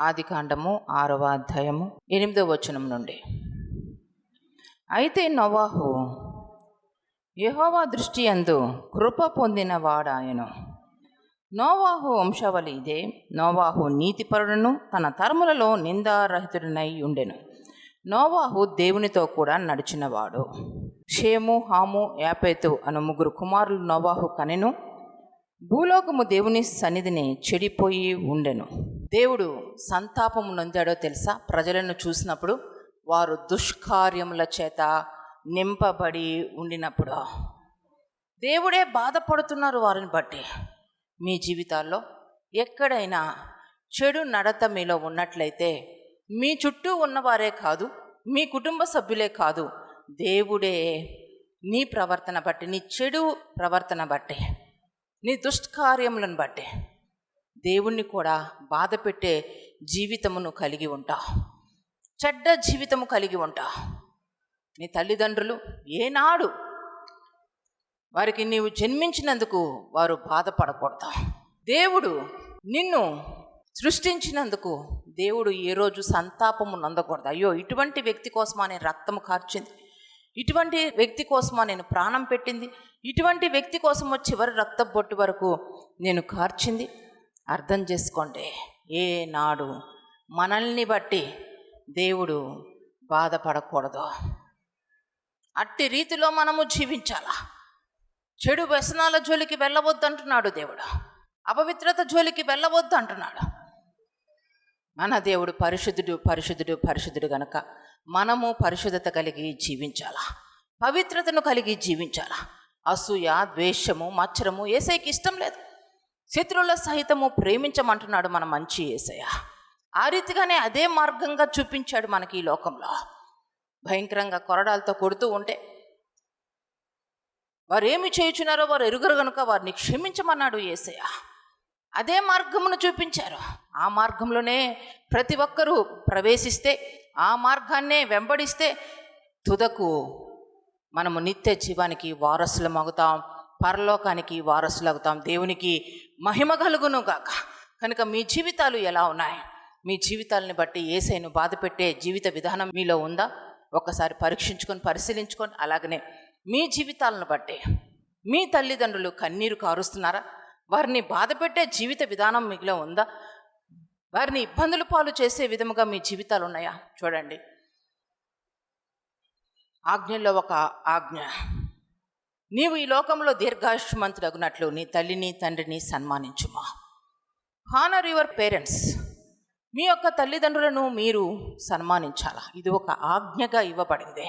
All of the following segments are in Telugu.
ఆదికాండము ఆరవ అధ్యాయము ఎనిమిదవ వచనం నుండి. అయితే నోవాహు యహోవా దృష్టి అందు కృప పొందిన వాడాయను. నోవాహు వంశావళి ఇదే. నోవాహు నీతిపరుడును తన తరములలో నిందారహితుడినై ఉండెను. నోవాహు దేవునితో కూడా నడిచినవాడు. షేము హాము యాపేతు అను ముగ్గురు కుమారులు నోవాహు కనెను. భూలోకము దేవుని సన్నిధిని చెడిపోయి ఉండెను. దేవుడు సంతాపము నొందాడో తెలుసా? ప్రజలను చూసినప్పుడు వారు దుష్కార్యముల చేత నింపబడి ఉండినప్పుడు. దేవుడే బాధపడుతున్నారు వారిని బట్టి. మీ జీవితాల్లో ఎక్కడైనా చెడు నడత మీలో ఉన్నట్లయితే మీ చుట్టూ ఉన్నవారే కాదు మీ కుటుంబ సభ్యులే కాదు దేవుడే నీ ప్రవర్తన బట్టి నీ చెడు ప్రవర్తన బట్టి నీ దుష్కార్యములను బట్టి దేవుణ్ణి కూడా బాధ పెట్టే జీవితమును కలిగి ఉంటావు చెడ్డ జీవితము కలిగి ఉంటావు నీ తల్లిదండ్రులు ఏనాడు వారికి నీవు జన్మించినందుకు వారు బాధపడకూడదు. దేవుడు నిన్ను సృష్టించినందుకు దేవుడు ఏ రోజు సంతాపము నందకూడదు. అయ్యో ఇటువంటి వ్యక్తి కోసం అనే రక్తము కార్చింది? ఇటువంటి వ్యక్తి కోసమా నేను ప్రాణం పెట్టింది? ఇటువంటి వ్యక్తి కోసమో చివరి రక్త బొట్టు వరకు నేను కార్చింది. అర్థం చేసుకోండి ఏనాడు మనల్ని బట్టి దేవుడు బాధపడకూడదు. అట్టి రీతిలో మనము జీవించాలా? చెడు వ్యసనాల జోలికి వెళ్ళవద్దు అంటున్నాడు దేవుడు. అపవిత్రత జోలికి వెళ్ళవద్దు అంటున్నాడు మన దేవుడు పరిశుద్ధుడు పరిశుద్ధుడు పరిశుద్ధుడు గనక మనము పరిశుద్ధత కలిగి జీవించాలా? పవిత్రతను కలిగి జీవించాలా? అసూయ ద్వేషము మచ్చరము ఏసైకి ఇష్టం లేదు. శత్రువుల సహితము ప్రేమించమంటున్నాడు మన మంచి ఏసయ్య. ఆ రీతిగానే అదే మార్గంగా చూపించాడు మనకి ఈ లోకంలో. భయంకరంగా కొరడాలతో కొడుతూ ఉంటే వారు ఏమి చేయుచున్నారో వారు ఎరుగరు గనుక వారిని క్షమించమన్నాడు ఏసయ్య. అదే మార్గమును చూపించారు. ఆ మార్గంలోనే ప్రతి ఒక్కరూ ప్రవేశిస్తే ఆ మార్గాన్నే వెంబడిస్తే తుదకు మనము నిత్య జీవానికి వారసులమవుతాం పరలోకానికి వారసులవుతాం దేవునికి మహిమ కలుగును గాక. కనుక మీ జీవితాలు ఎలా ఉన్నాయి? మీ జీవితాలను బట్టి ఏసైను బాధ పెట్టే జీవిత విధానం మీలో ఉందా? ఒకసారి పరీక్షించుకొని పరిశీలించుకొని అలాగనే మీ జీవితాలను బట్టి మీ తల్లిదండ్రులు కన్నీరు కారుస్తున్నారా? వారిని బాధ పెట్టే జీవిత విధానం మీలో ఉందా? వారిని ఇబ్బందులు పాలు చేసే విధముగా మీ జీవితాలు ఉన్నాయా? చూడండి. ఆజ్ఞల్లో ఒక ఆజ్ఞ. నీవు ఈ లోకంలో దీర్ఘాయుష్మంతుడగునట్లు నీ తల్లిని తండ్రిని సన్మానించుమా? హానర్ యువర్ పేరెంట్స్ మీ యొక్క తల్లిదండ్రులను మీరు సన్మానించాలా? ఇది ఒక ఆజ్ఞగా ఇవ్వబడింది.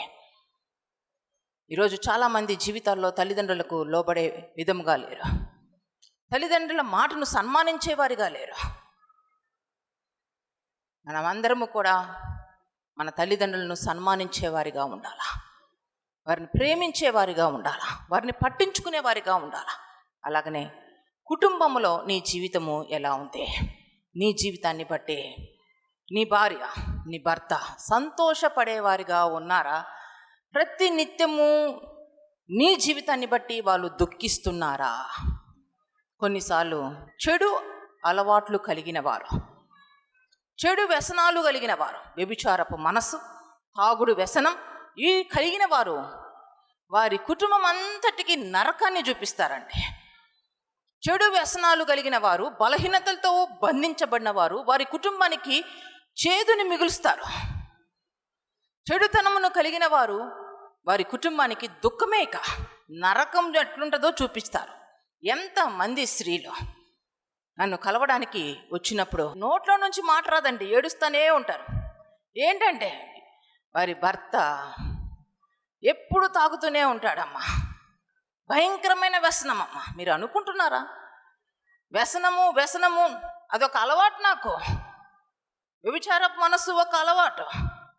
ఈరోజు చాలామంది జీవితాల్లో తల్లిదండ్రులకు లోబడే విధముగా లేరు. తల్లిదండ్రుల మాటను సన్మానించేవారిగా లేరు. మనమందరము కూడా మన తల్లిదండ్రులను సన్మానించేవారిగా ఉండాలా? వారిని ప్రేమించేవారిగా ఉండాలా? వారిని పట్టించుకునేవారిగా ఉండాలా? అలాగనే కుటుంబంలో నీ జీవితము ఎలా ఉంది? నీ జీవితాన్ని బట్టి నీ భార్య నీ భర్త సంతోషపడేవారిగా ఉన్నారా? ప్రతి నిత్యము నీ జీవితాన్ని బట్టి వాళ్ళు దుఃఖిస్తున్నారా? కొన్నిసార్లు చెడు అలవాట్లు కలిగిన వారు చెడు వ్యసనాలు కలిగిన వారు వ్యభిచారపు మనస్సు తాగుడు వ్యసనం ఈ కలిగిన వారు వారి కుటుంబం అంతటికి నరకాన్ని చూపిస్తారండి చెడు వ్యసనాలు కలిగిన వారు బలహీనతలతో బంధించబడిన వారు వారి కుటుంబానికి చేదుని మిగులుస్తారు. చెడుతనమును కలిగిన వారు వారి కుటుంబానికి దుఃఖమేక నరకం ఎట్లుంటుందో చూపిస్తారు. ఎంతమంది స్త్రీలు నన్ను కలవడానికి వచ్చినప్పుడు నోట్లో నుంచి మాట్లాదండి ఏడుస్తూనే ఉంటారు. ఏంటంటే వారి భర్త ఎప్పుడు తాగుతూనే ఉంటాడమ్మా. భయంకరమైన వ్యసనమమ్మా. మీరు అనుకుంటున్నారా? వ్యసనము వ్యసనము అదొక అలవాటు నాకు. వ్యభిచార మనస్సు ఒక అలవాటు.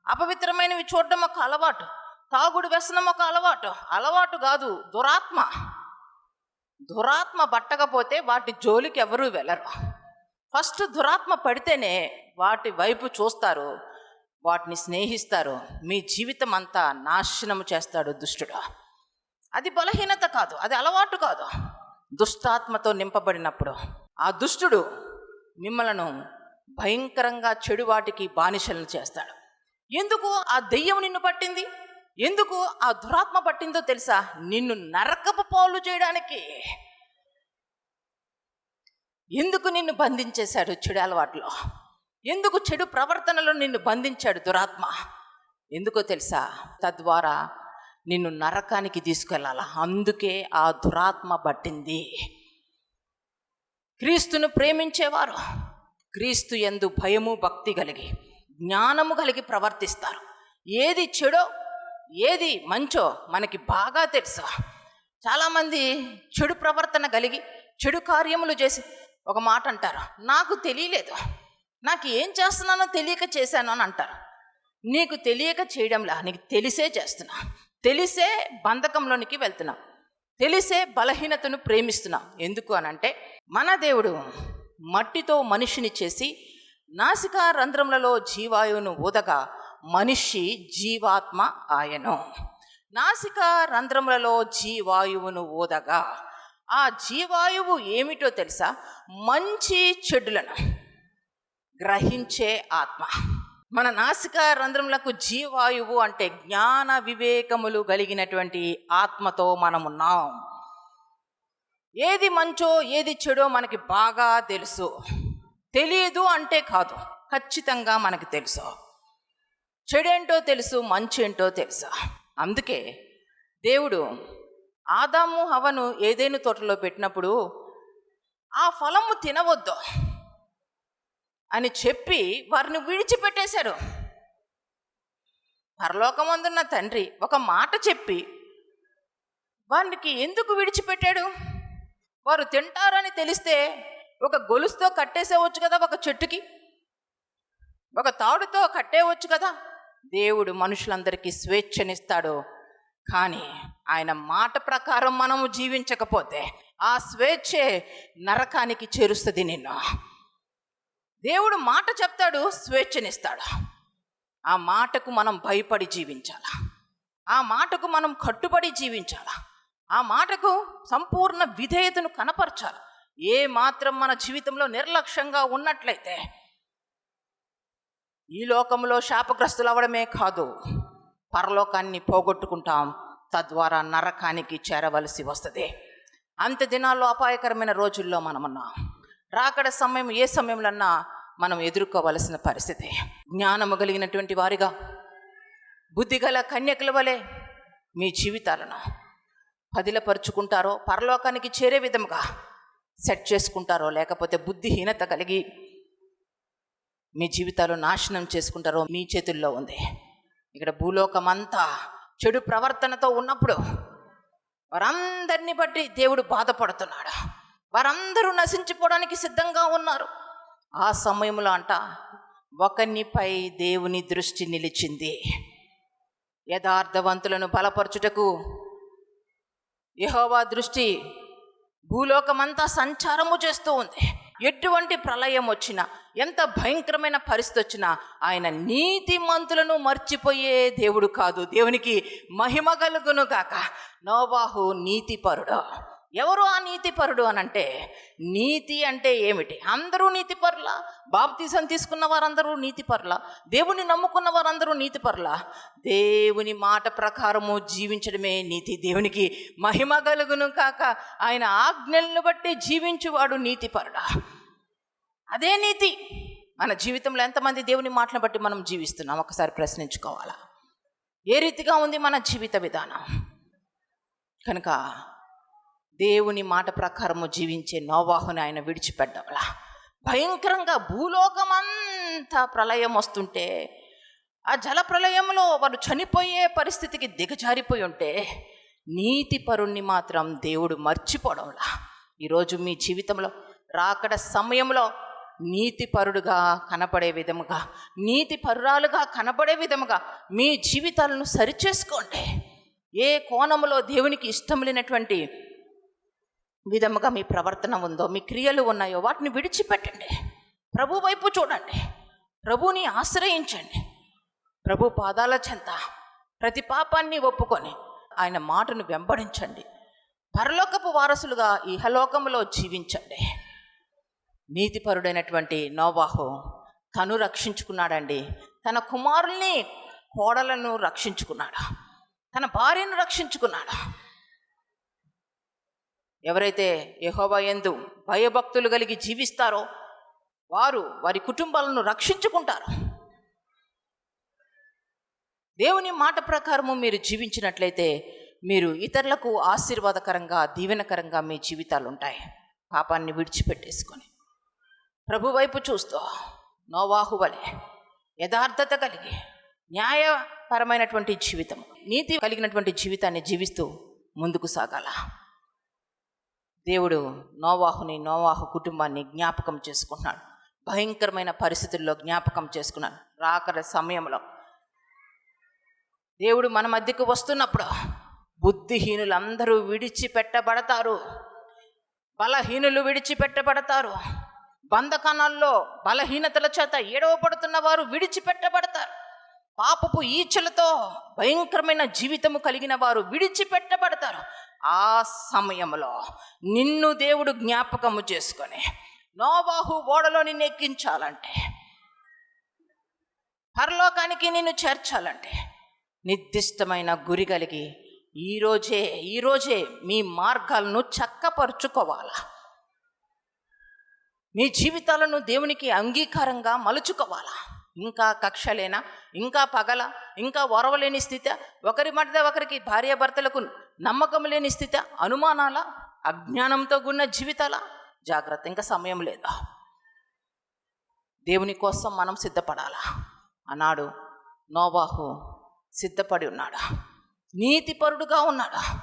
అపవిత్రమైనవి చూడడం ఒక అలవాటు. తాగుడు వ్యసనం ఒక అలవాటు. అలవాటు కాదు దురాత్మ. దురాత్మ పట్టకపోతే వాటి జోలికి ఎవరూ వెళ్ళరు. ఫస్ట్ దురాత్మ పడితేనే వాటి వైపు చూస్తారు వాటిని స్నేహిస్తారు మీ జీవితం అంతా నాశనము చేస్తాడు దుష్టుడు. అది బలహీనత కాదు అది అలవాటు కాదు. దుష్టాత్మతో నింపబడినప్పుడు ఆ దుష్టుడు మిమ్మలను భయంకరంగా చెడు వాటికి బానిసలను చేస్తాడు. ఎందుకు ఆ దెయ్యం నిన్ను పట్టింది? ఎందుకు ఆ దురాత్మ పట్టిందో తెలుసా? నిన్ను నరకపు పాలు చేయడానికి. ఎందుకు నిన్ను బంధించేశాడు చెడు అలవాట్లో? ఎందుకు చెడు ప్రవర్తనలో నిన్ను బంధించాడు దురాత్మ? ఎందుకో తెలుసా? తద్వారా నిన్ను నరకానికి తీసుకెళ్ళాల? అందుకే ఆ దురాత్మ పట్టింది. క్రీస్తును ప్రేమించేవారు క్రీస్తు ఎందు భయము భక్తి కలిగి జ్ఞానము కలిగి ప్రవర్తిస్తారు. ఏది చెడో ఏది మంచో మనకి బాగా తెలుసు. చాలామంది చెడు ప్రవర్తన కలిగి చెడు కార్యములు చేసి ఒక మాట అంటారు. నాకు తెలియలేదు. నాకు ఏం చేస్తున్నానో తెలియక చేశాను అని అంటారు. నీకు తెలియక చేయడంలా? నీకు తెలిసే చేస్తున్నా. తెలిసే బంధకంలోనికి వెళ్తున్నా. తెలిసే బలహీనతను ప్రేమిస్తున్నాం. ఎందుకు అనంటే మన దేవుడు మట్టితో మనిషిని చేసి నాసికా రంధ్రములలో జీవాయువును ఊదగా మనిషి జీవాత్మ ఆయను. నాసికా రంధ్రములలో జీవాయువును ఊదగా ఆ జీవాయువు ఏమిటో తెలుసా? మంచి చెడులను గ్రహించే ఆత్మ. మన నాసిక రంధ్రములకు జీవాయువు అంటే జ్ఞాన వివేకములు కలిగినటువంటి ఆత్మతో మనమున్నాం. ఏది మంచో ఏది చెడో మనకి బాగా తెలుసు. తెలియదు అంటే కాదు. ఖచ్చితంగా మనకు తెలుసు. చెడేంటో తెలుసు మంచేంటో తెలుసు? అందుకే దేవుడు ఆదాము హవను ఏదైనా తోటలో పెట్టినప్పుడు ఆ ఫలము తినవద్దు అని చెప్పి వారిని విడిచిపెట్టేశారు. పరలోకమందున్న తండ్రి ఒక మాట చెప్పి వారికి ఎందుకు విడిచిపెట్టాడు? వారు తింటారని తెలిస్తే ఒక గొలుసుతో కట్టేసేవచ్చు కదా ఒక చెట్టుకి? ఒక తాడుతో కట్టేయవచ్చు కదా? దేవుడు మనుషులందరికీ స్వేచ్ఛనిస్తాడు. కానీ ఆయన మాట ప్రకారం మనము జీవించకపోతే ఆ స్వేచ్ఛే నరకానికి చేరుస్తుంది నిన్ను. దేవుడు మాట చెప్తాడు స్వేచ్ఛనిస్తాడు. ఆ మాటకు మనం భయపడి జీవించాల. ఆ మాటకు మనం కట్టుబడి జీవించాల. ఆ మాటకు సంపూర్ణ విధేయతను కనపరచాలి. ఏ మాత్రం మన జీవితంలో నిర్లక్ష్యంగా ఉన్నట్లయితే ఈ లోకంలో శాపగ్రస్తులు అవడమే కాదు పరలోకాన్ని పోగొట్టుకుంటాం. తద్వారా నరకానికి చేరవలసి వస్తుంది. అంత దినాల్లో అపాయకరమైన రోజుల్లో మనమున్నాం రాకడ సమయం ఏ సమయంలోన్నా మనం ఎదుర్కోవలసిన పరిస్థితి. జ్ఞానము కలిగినటువంటి వారిగా బుద్ధిగల కన్యకుల వలె మీ జీవితాలను పదిలపరుచుకుంటారో పరలోకానికి చేరే విధముగా సెట్ చేసుకుంటారో లేకపోతే బుద్ధిహీనత కలిగి మీ జీవితాలు నాశనం చేసుకుంటారో మీ చేతుల్లో ఉంది. ఇక్కడ భూలోకమంతా చెడు ప్రవర్తనతో ఉన్నప్పుడు వారందరిని బట్టి దేవుడు బాధపడుతున్నాడు. వారందరూ నశించిపోవడానికి సిద్ధంగా ఉన్నారు. ఆ సమయంలో అంట ఒకనిపై దేవుని దృష్టి నిలిచింది. యథార్థవంతులను బలపరచుటకు యహోవా దృష్టి భూలోకమంతా సంచారము చేస్తూ ఉంది. ఎటువంటి ప్రళయం వచ్చినా ఎంత భయంకరమైన పరిస్థితి వచ్చినా ఆయన నీతిమంతులను మర్చిపోయే దేవుడు కాదు. దేవునికి మహిమ కలుగును గాక. నోబాహు నీతిపరుడు. ఎవరు ఆ నీతిపరుడు అని అంటే నీతి అంటే ఏమిటి? అందరూ నీతిపరుల? బాప్తీసం తీసుకున్న వారందరూ నీతిపరుల? దేవుని నమ్ముకున్న వారందరూ నీతిపరుల? దేవుని మాట ప్రకారము జీవించడమే నీతి. దేవునికి మహిమ కలుగును కాక ఆయన ఆజ్ఞలను బట్టి జీవించువాడు నీతిపరుడా. అదే నీతి. మన జీవితంలో ఎంతమంది దేవుని మాటను బట్టి మనం జీవిస్తున్నాం? ఒకసారి ప్రశ్నించుకోవాలా? ఏ రీతిగా ఉంది మన జీవిత విధానం? కనుక దేవుని మాట ప్రకారము జీవించే నోవాహుని ఆయన విడిచిపెట్టవలా? భయంకరంగా భూలోకమంతా ప్రళయం వస్తుంటే ఆ జల ప్రళయంలో వారు చనిపోయే పరిస్థితికి దిగజారిపోయి ఉంటే నీతి పరుణ్ణి మాత్రం దేవుడు మర్చిపోవడంలా ఈరోజు మీ జీవితంలో రాకడ సమయంలో నీతిపరుడుగా కనపడే విధముగా నీతిపరురాలుగా కనపడే విధముగా మీ జీవితాలను సరిచేసుకోండి. ఏ కోణములో దేవునికి ఇష్టం లేనటువంటి విధముగా మీ ప్రవర్తన ఉందో మీ క్రియలు ఉన్నాయో వాటిని విడిచిపెట్టండి. ప్రభు వైపు చూడండి. ప్రభుని ఆశ్రయించండి. ప్రభు పాదాల చెంత ప్రతి పాపాన్ని ఒప్పుకొని ఆయన మాటను వెంబడించండి. పరలోకపు వారసులుగా ఇహలోకములో జీవించండి. నీతిపరుడైనటువంటి నోవాహు తను రక్షించుకున్నాడండి. తన కుమారుల్ని కోడలను రక్షించుకున్నాడు. తన భార్యను రక్షించుకున్నాడు. ఎవరైతే యెహోవా భయభక్తులు కలిగి జీవిస్తారో వారు వారి కుటుంబాలను రక్షించుకుంటారు. దేవుని మాట ప్రకారము మీరు జీవించినట్లయితే మీరు ఇతరులకు ఆశీర్వాదకరంగా దీవెనకరంగా మీ జీవితాలు ఉంటాయి పాపాన్ని విడిచిపెట్టేసుకొని. ప్రభు వైపు చూస్తూ నోవాహు వలె యథార్థత కలిగి న్యాయపరమైనటువంటి జీవితం నీతి కలిగినటువంటి జీవితాన్ని జీవిస్తూ ముందుకు సాగాల. దేవుడు నోవాహుని నోవాహు కుటుంబాన్ని జ్ఞాపకం చేసుకున్నాడు. భయంకరమైన పరిస్థితుల్లో జ్ఞాపకం చేసుకున్నాడు. రాకర సమయంలో దేవుడు మన మధ్యకు వస్తున్నప్పుడు బుద్ధిహీనులందరూ విడిచిపెట్టబడతారు. బలహీనులు విడిచిపెట్టబడతారు. బంధకణాల్లో బలహీనతల చేత ఏడవపడుతున్న వారు విడిచిపెట్టబడతారు. పాపపు ఈచలతో భయంకరమైన జీవితము కలిగిన వారు విడిచిపెట్టబడతారు. ఆ సమయంలో నిన్ను దేవుడు జ్ఞాపకము చేసుకొని నోబాహు ఓడలో నిన్ను ఎక్కించాలంటే పరలోకానికి నిన్ను చేర్చాలంటే నిర్దిష్టమైన గురి కలిగి ఈరోజే ఈరోజే మీ మార్గాలను చక్కపరుచుకోవాలా? మీ జీవితాలను దేవునికి అంగీకారంగా మలుచుకోవాలా? ఇంకా కక్షలేనా? ఇంకా పగల? ఇంకా ఒరవలేని స్థితి? ఒకరి మధ్య ఒకరికి భార్యాభర్తలకు నమ్మకం లేని స్థితి? అనుమానాల? అజ్ఞానంతో గున్న జీవితాల? జాగ్రత్త ఇంకా సమయం లేదా? దేవుని కోసం మనం సిద్ధపడాలా? అన్నాడు నోవాహు. సిద్ధపడి ఉన్నాడా? నీతిపరుడుగా ఉన్నాడా?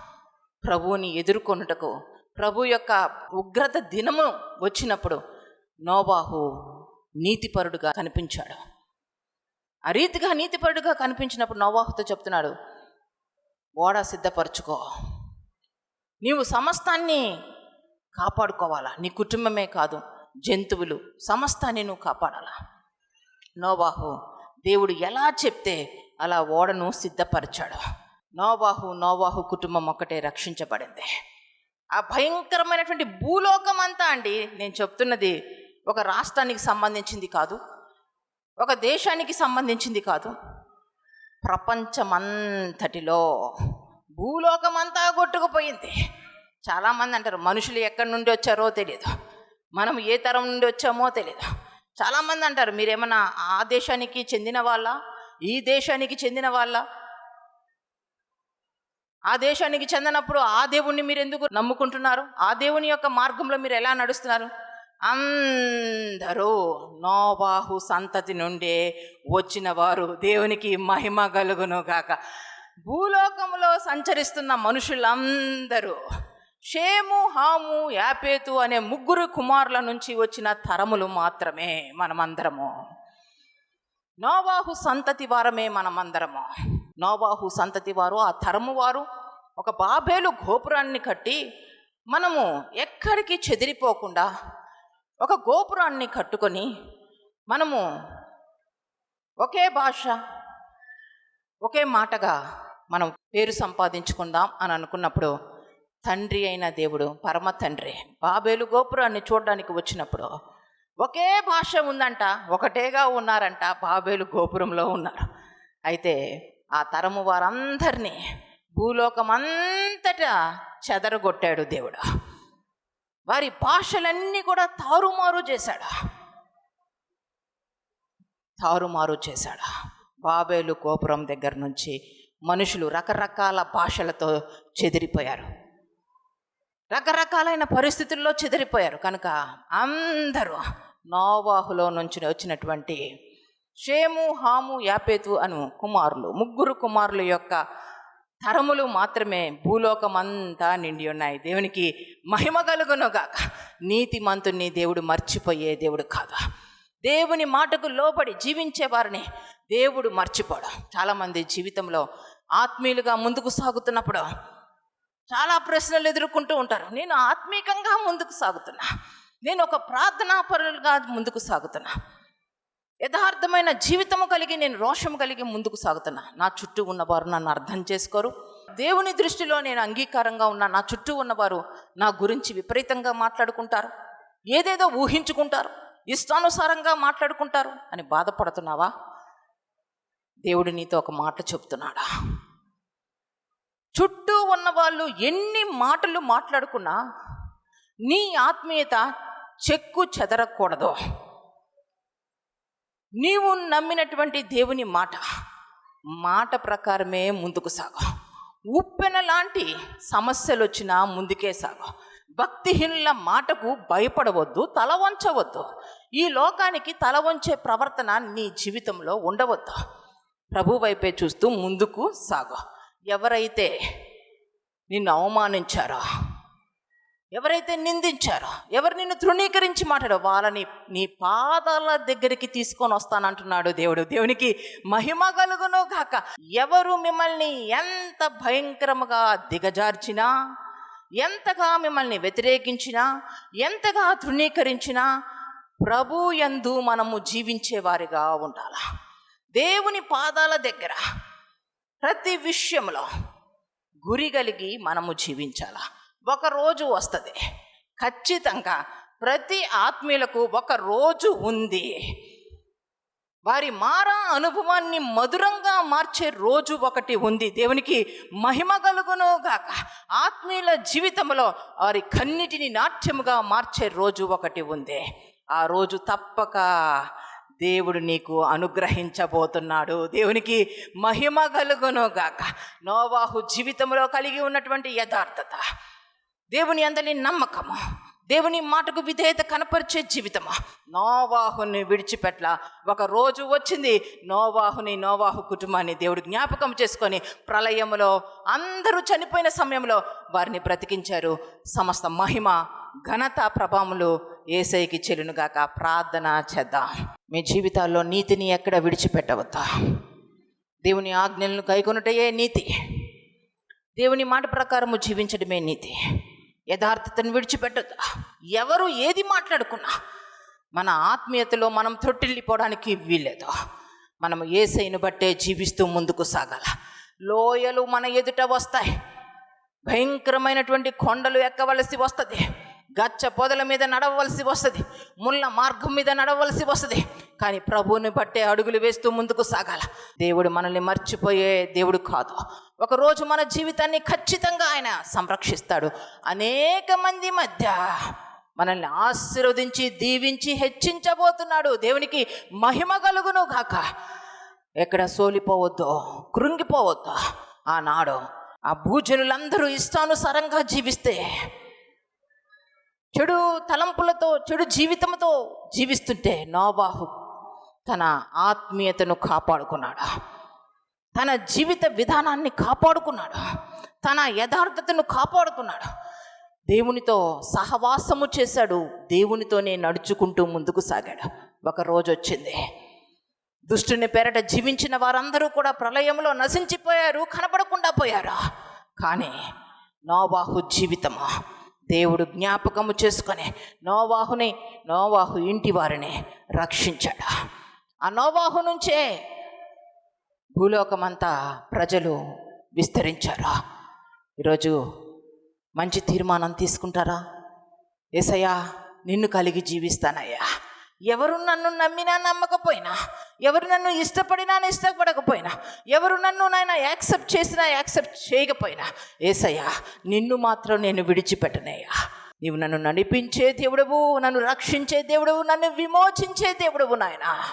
ప్రభువుని ఎదుర్కొనుటకు ప్రభు యొక్క ఉగ్రత దినము వచ్చినప్పుడు నోబాహు నీతిపరుడుగా కనిపించాడు. ఆ రీతిగా నీతిపరుడుగా కనిపించినప్పుడు నోవాహుతో చెప్తున్నాడు ఓడ సిద్ధపరచుకో. నీవు సమస్తాన్ని కాపాడుకోవాలా? నీ కుటుంబమే కాదు జంతువులు సమస్తాన్ని నువ్వు కాపాడాలా? నోవాహు దేవుడు ఎలా చెప్తే అలా ఓడను సిద్ధపరిచాడు. నోవాహు నోవాహు కుటుంబం ఒక్కటే రక్షించబడింది. ఆ భయంకరమైనటువంటి భూలోకం అంతా అండి నేను చెప్తున్నది ఒక రాష్ట్రానికి సంబంధించింది కాదు ఒక దేశానికి సంబంధించింది కాదు. ప్రపంచమంతటిలో భూలోకమంతా కొట్టుకుపోయింది. చాలామంది అంటారు మనుషులు ఎక్కడి నుండి వచ్చారో తెలియదు మనం ఏ తరం నుండి వచ్చామో తెలియదు చాలామంది అంటారు మీరేమన్నా ఆ దేశానికి చెందిన వాళ్ళ? ఈ దేశానికి చెందిన వాళ్ళ? ఆ దేశానికి చెందినప్పుడు ఆ దేవుణ్ణి మీరు ఎందుకు నమ్ముకుంటున్నారు? ఆ దేవుని యొక్క మార్గంలో మీరు ఎలా నడుస్తున్నారు? అందరూ నోబాహు సంతతి నుండే వచ్చిన వారు దేవునికి మహిమ కలుగును గాక భూలోకంలో సంచరిస్తున్న మనుషులందరూ షేము హాము యాపేతు అనే ముగ్గురు కుమారుల నుంచి వచ్చిన తరములు మాత్రమే మనమందరము. నోవాహు సంతతి వారమే మనమందరము. నోవాహు సంతతి వారు ఆ తరము వారు ఒక బాబేలు గోపురాన్ని కట్టి మనము ఎక్కడికి చెదిరిపోకుండా ఒక గోపురాన్ని కట్టుకొని మనము ఒకే భాష ఒకే మాటగా మనం పేరు సంపాదించుకుందాం అని అనుకున్నప్పుడు తండ్రి అయిన దేవుడు పరమ తండ్రి బాబేలు గోపురాన్ని చూడడానికి వచ్చినప్పుడు ఒకే భాష ఉందంట ఒకటేగా ఉన్నారంట బాబేలు గోపురంలో ఉన్నారు. అయితే ఆ తరము వారందరినీ భూలోకం అంతటా చెదరగొట్టాడు దేవుడు. వారి భాషలన్నీ కూడా తారుమారు చేశాడా. తారుమారు చేశాడా. బాబేలు గోపురం దగ్గర నుంచి మనుషులు రకరకాల భాషలతో చెదిరిపోయారు. రకరకాలైన పరిస్థితుల్లో చెదిరిపోయారు. కనుక అందరూ నోవాహులో నుంచి వచ్చినటువంటి షేము హాము యాపేతు అను కుమారులు ముగ్గురు కుమారుల యొక్క తరములు మాత్రమే భూలోకమంతా నిండి ఉన్నాయి దేవునికి మహిమ కలుగునుగాక. నీతిమంతుణ్ణి దేవుడు మర్చిపోయే దేవుడు కాదు. దేవుని మాటకు లోబడి జీవించే వారిని దేవుడు మర్చిపోడు. చాలామంది జీవితంలో ఆత్మీయులుగా ముందుకు సాగుతున్నప్పుడు చాలా ప్రశ్నలు ఎదుర్కొంటూ ఉంటారు. నేను ఆత్మీకంగా ముందుకు సాగుతున్నా. నేను ఒక ప్రార్థనాపరులుగా ముందుకు సాగుతున్నా. యథార్థమైన జీవితము కలిగి నేను రోషము కలిగి ముందుకు సాగుతున్నా. నా చుట్టూ ఉన్నవారు నన్ను అర్థం చేసుకోరు. దేవుని దృష్టిలో నేను అంగీకారంగా ఉన్న. నా చుట్టూ ఉన్నవారు నా గురించి విపరీతంగా మాట్లాడుకుంటారు. ఏదేదో ఊహించుకుంటారు. ఇష్టానుసారంగా మాట్లాడుకుంటారు. అని బాధపడుతున్నావా? దేవుడు నీతో ఒక మాట చెప్తున్నాడా? చుట్టూ ఉన్న వాళ్ళు ఎన్ని మాటలు మాట్లాడుకున్నా నీ ఆత్మీయత చెక్కు చెదరకూడదు. నీవు నమ్మినటువంటి దేవుని మాట మాట ప్రకారమే ముందుకు సాగు. ఉప్పెన లాంటి సమస్యలు వచ్చినా ముందుకే సాగు. భక్తిహీనుల మాటకు భయపడవద్దు తల వంచవద్దు. ఈ లోకానికి తల వంచే ప్రవర్తన నీ జీవితంలో ఉండవద్దు. ప్రభు వైపే చూస్తూ ముందుకు సాగు. ఎవరైతే నిన్ను అవమానించారో ఎవరైతే నిందించారో ఎవరు నిన్ను తృణీకరించి మాట్లాడో వాళ్ళని నీ పాదాల దగ్గరికి తీసుకొని వస్తానంటున్నాడు దేవుడు. దేవునికి మహిమ కలుగును గాక. ఎవరు మిమ్మల్ని ఎంత భయంకరముగా దిగజార్చినా ఎంతగా మిమ్మల్ని వ్యతిరేకించినా ఎంతగా తృణీకరించినా ప్రభు ఎందు మనము జీవించేవారిగా ఉండాల? దేవుని పాదాల దగ్గర ప్రతి విషయంలో గురి కలిగి మనము జీవించాలా? ఒక రోజు వస్తుంది. ఖచ్చితంగా ప్రతి ఆత్మీయులకు ఒక రోజు ఉంది. వారి మారా అనుభవాన్ని మధురంగా మార్చే రోజు ఒకటి ఉంది. దేవునికి మహిమ కలుగును గాక. ఆత్మీయుల జీవితంలో వారి కన్నిటిని నాట్యముగా మార్చే రోజు ఒకటి ఉంది. ఆ రోజు తప్పక దేవుడు నీకు అనుగ్రహించబోతున్నాడు. దేవునికి మహిమ కలుగును గాక. నోవాహు జీవితంలో కలిగి ఉన్నటువంటి యథార్థత. దేవుని అందరి నమ్మకము దేవుని మాటకు విధేయత కనపరిచే జీవితము. నోవాహుని విడిచిపెట్ల. ఒక రోజు వచ్చింది నోవాహుని నోవాహు కుటుంబాన్ని దేవుడు జ్ఞాపకం చేసుకొని ప్రళయములో అందరూ చనిపోయిన సమయంలో వారిని బ్రతికించారు. సమస్త మహిమ ఘనత ప్రభావములు ఏసైకి చెలునుగాక ప్రార్థన చేద్దాం. మీ జీవితాల్లో నీతిని ఎక్కడ విడిచిపెట్టవద్దా? దేవుని ఆజ్ఞలను కైకొనుటయే నీతి. దేవుని మాట ప్రకారము జీవించడమే నీతి. యథార్థతను విడిచిపెట్టద్దా. ఎవరు ఏది మాట్లాడుకున్నా మన ఆత్మీయతలో మనం తొట్టిల్లిపోవడానికి వీల్లేదు. ఏ ఏసైను బట్టే జీవిస్తూ ముందుకు సాగాల. లోయలు మన ఎదుట వస్తాయి. భయంకరమైనటువంటి కొండలు ఎక్కవలసి వస్తుంది. గచ్చ పొదల మీద నడవలసి వస్తుంది ముళ్ళ మార్గం మీద నడవలసి వస్తుంది. కానీ ప్రభువుని బట్టే అడుగులు వేస్తూ ముందుకు సాగాల. దేవుడు మనల్ని మర్చిపోయే దేవుడు కాదు. ఒకరోజు మన జీవితాన్ని ఖచ్చితంగా ఆయన సంరక్షిస్తాడు. అనేక మంది మధ్య మనల్ని ఆశీర్వదించి దీవించి హెచ్చించబోతున్నాడు. దేవునికి మహిమ కలుగును గాక. ఎక్కడ సోలిపోవద్దో కృంగిపోవద్దో ఆనాడు ఆ భూజనులందరూ ఇష్టానుసారంగా జీవిస్తే చెడు తలంపులతో చెడు జీవితంతో జీవిస్తుంటే నోబాహు తన ఆత్మీయతను కాపాడుకున్నాడు? తన జీవిత విధానాన్ని కాపాడుకున్నాడు? తన యథార్థతను కాపాడుకున్నాడు? దేవునితో సహవాసము చేశాడు. దేవునితోనే నడుచుకుంటూ ముందుకు సాగాడు. ఒక రోజు వచ్చింది. దుష్టుని పేరట జీవించిన వారందరూ కూడా ప్రళయంలో నశించిపోయారు కనపడకుండా పోయారు. కానీ నోవాహు జీవితమా దేవుడు జ్ఞాపకము చేసుకొని నోవాహుని నోవాహు ఇంటి వారిని రక్షించాడు ఆ నోవాహు నుంచే భూలోకమంతా ప్రజలు విస్తరించారు? ఈరోజు మంచి తీర్మానం తీసుకుంటారా? ఏసయ్యా నిన్ను కలిగి జీవిస్తానయ్యా. ఎవరు నన్ను నమ్మినా నమ్మకపోయినా ఎవరు నన్ను ఇష్టపడినా ఇష్టపడకపోయినా ఎవరు నన్ను నాయన యాక్సెప్ట్ చేసినా యాక్సెప్ట్ చేయకపోయినా ఏసయ్యా నిన్ను మాత్రం నేను విడిచిపెట్టనయ్యా. నీవు నన్ను నడిపించే దేవుడవు నన్ను రక్షించే దేవుడవు నన్ను విమోచించే దేవుడవు నాయనా.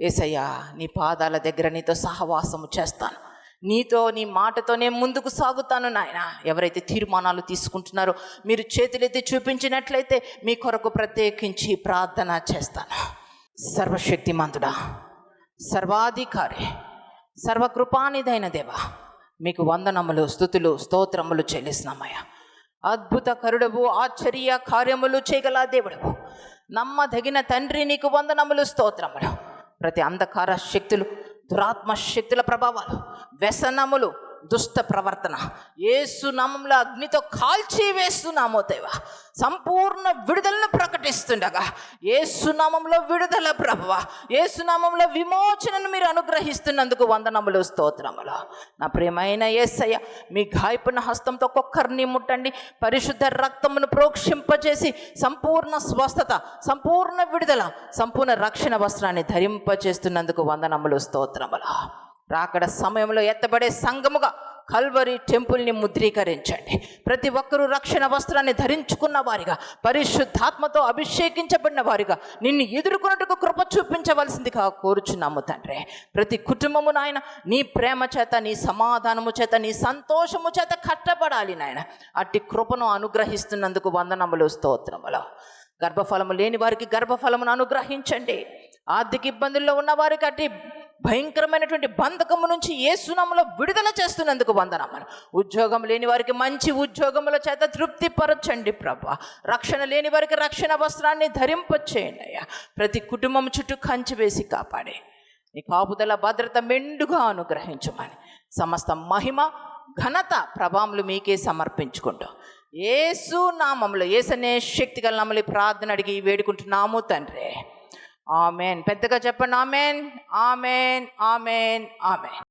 ఏసయ్యా నీ పాదాల దగ్గర నీతో సహవాసము చేస్తాను. నీతో నీ మాటతోనే ముందుకు సాగుతాను నాయన. ఎవరైతే తీర్మానాలు తీసుకుంటున్నారో మీరు చేతులైతే చూపించినట్లయితే మీ కొరకు ప్రత్యేకించి ప్రార్థన చేస్తాను. సర్వశక్తిమంతుడా సర్వాధికారి సర్వకృపానిదైన దేవా మీకు వందనములు స్థుతులు స్తోత్రములు చెల్లిస్తున్నామయ్యా. అద్భుత కరుడవు ఆశ్చర్య కార్యములు చేయగల దేవుడవు. నమ్మదగిన తండ్రి నీకు వందనములు స్తోత్రములు. ప్రతి అంధకార శక్తులు దురాత్మ శక్తుల ప్రభావాలు వ్యసనములు దుష్ట ప్రవర్తన. ఏసు నామంలో అగ్నితో కాల్చి వేస్తున్నామో దేవా. సంపూర్ణ విడుదలను ప్రకటిస్తుండగా ఏసునామంలో విడుదల ప్రభువ. ఏసునామంలో విమోచనను మీరు అనుగ్రహిస్తున్నందుకు వందనములు స్తోత్రములు. నా ప్రియమైన యేసయ్య మీ గాయపున హస్తంతో ఒక్కొక్కరిని ముట్టండి. పరిశుద్ధ రక్తమును ప్రోక్షింపజేసి సంపూర్ణ స్వస్థత సంపూర్ణ విడుదల సంపూర్ణ రక్షణ వస్త్రాన్ని ధరింపచేస్తున్నందుకు వందనములు స్తోత్రములు. రాకడ సమయంలో ఎత్తబడే సంఘముగా కల్వరి టెంపుల్ని ముద్రీకరించండి. ప్రతి ఒక్కరూ రక్షణ వస్త్రాన్ని ధరించుకున్న వారిగా పరిశుద్ధాత్మతో అభిషేకించబడిన వారిగా నిన్ను ఎదుర్కొన్నట్టుకు కృప చూపించవలసిందిగా కోరుచున్నాము తండ్రి. ప్రతి కుటుంబము నాయన నీ ప్రేమ చేత నీ సమాధానము చేత నీ సంతోషము చేత కట్టబడాలి నాయన. అట్టి కృపను అనుగ్రహిస్తున్నందుకు వందనములు స్తోత్రములు. గర్భఫలము లేని వారికి గర్భఫలమును అనుగ్రహించండి. ఆర్థిక ఇబ్బందుల్లో ఉన్న వారికి అట్టి భయంకరమైనటువంటి బంధకము నుంచి ఏ సునములో విడుదల చేస్తున్నందుకు వందనమ్మను ఉద్యోగం లేని వారికి మంచి ఉద్యోగముల చేత తృప్తిపరచండి ప్రభా. రక్షణ లేని వారికి రక్షణ వస్త్రాన్ని ధరింపచేయండి అయ్యా. ప్రతి కుటుంబం చుట్టూ కంచి వేసి కాపాడే. నీ కాపుదల భద్రత మెండుగా అనుగ్రహించమని. సమస్త మహిమ ఘనత ప్రభావములు మీకే సమర్పించుకుంటూ. ఏసు నామములో ఏసనే శక్తి గల ప్రార్థన అడిగి వేడుకుంటున్నాము తండ్రి. ఆమెన్. పెద్దగా చెప్పండి. Amen amen amen amen.